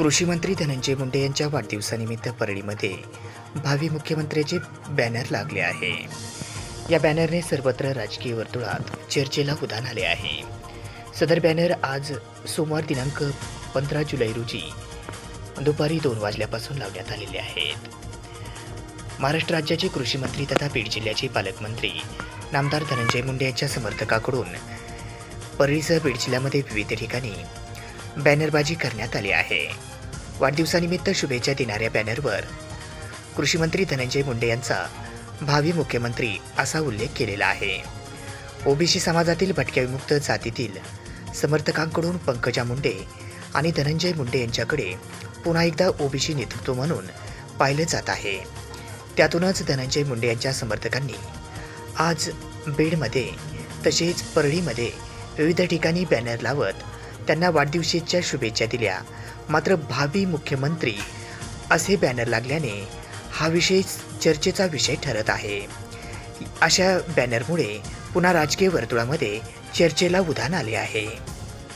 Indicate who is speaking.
Speaker 1: कृषी मंत्री धनंजय मुंडे यांच्या वाढदिवसानिमित्त परळीमध्ये भावी मुख्यमंत्र्याचे बॅनर लागले आहे. या बॅनरने सर्वत्र राजकीय वर्तुळात चर्चेला उधाण आले आहे. सदर बॅनर आज सोमवार दिनांक पंधरा जुलै रोजी दुपारी दोन वाजल्यापासून लावण्यात आलेले आहेत. महाराष्ट्र राज्याचे कृषी मंत्री तथा बीड जिल्ह्याचे पालकमंत्री नामदार धनंजय मुंडे यांच्या समर्थकाकडून परळीसह बीड जिल्ह्यामध्ये विविध ठिकाणी बॅनरबाजी करण्यात आली आहे. वाढदिवसानिमित्त शुभेच्छा देणाऱ्या बॅनरवर कृषी मंत्री धनंजय मुंडे यांचा भावी मुख्यमंत्री असा उल्लेख केलेला आहे. ओबीसी समाजातील भटक्या विमुक्त जातीतील समर्थकांकडून पंकजा मुंडे आणि धनंजय मुंडे यांच्याकडे पुन्हा एकदा ओबीसी नेतृत्व म्हणून पाहिलं जात आहे. त्यातूनच धनंजय मुंडे यांच्या समर्थकांनी आज बीडमध्ये तसेच परळीमध्ये विविध ठिकाणी बॅनर लावत त्यांना वाढदिवशीच्या शुभेच्छा दिल्या. मात्र भावी मुख्यमंत्री असे बॅनर लागल्याने हा विषय चर्चेचा विषय ठरत आहे. अशा बॅनरमुळे पुन्हा राजकीय वर्तुळामध्ये चर्चेला उधाण आले आहे.